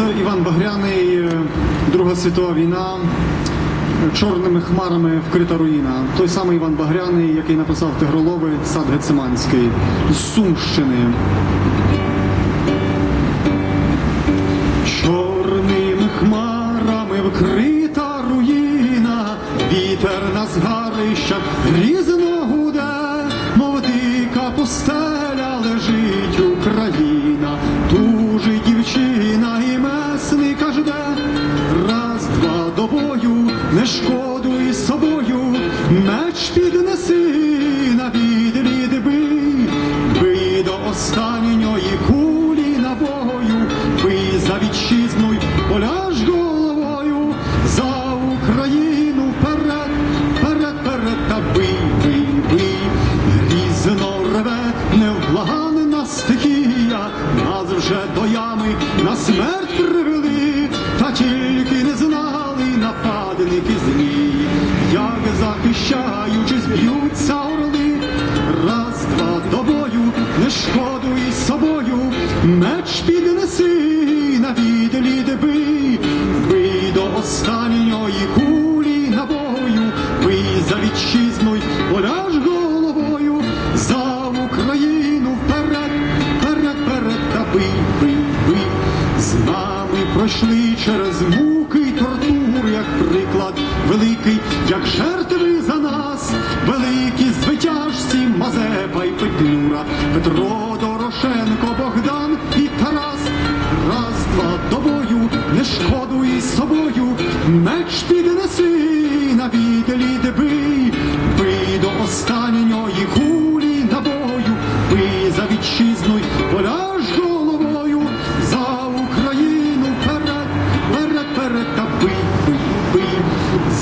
Офіцер Іван Багряний, е, Друга світова війна, е, чорними хмарами вкрита руїна. Той самий Іван Багряний, який написав Тигролови, сад Гециманський з Сумщини. Чорними хмарами вкрита руїна, вітер на згарищах грізно гуде, мов дика пустеля останньої кулі набою, бий за вітчизну й поляж головою, за Україну вперед, вперед, вперед, та бий, бий, бий, грізно реве, невблаганна стихія, нас вже до ями на смерть привели, та тільки не знали нападники злі, як захищаючись б'ються орли, не шкодуй собою, меч піднеси на відлід бий, бий до останньої кулі набою, бий за вітчизну поляж головою, за Україну вперед, вперед, вперед, та бий, бий, бий, з нами пройшли через муки й тортур, як приклад великий, як жертви меч піднеси на відлід бий, бий до останньої кулі набою, бий за вітчизну й поляж головою, за Україну вперед, вперед, вперед, та бий, бий, бий,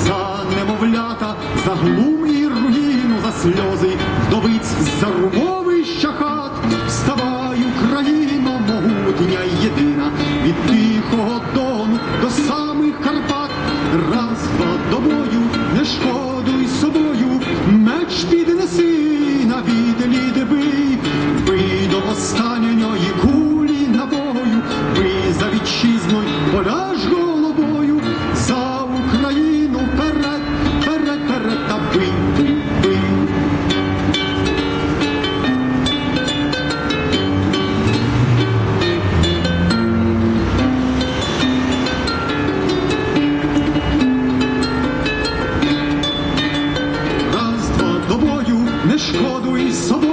за немовлята, за глум і руїну, за сльози вдовиць, за румовища хат, вставай, Україно, могутня єдина, від тихого дону до самих Карпат, раз, два до бою, не шкодуй собою, меч піднеси на відлід бий, бий до останньої кулі бою, не шкодуй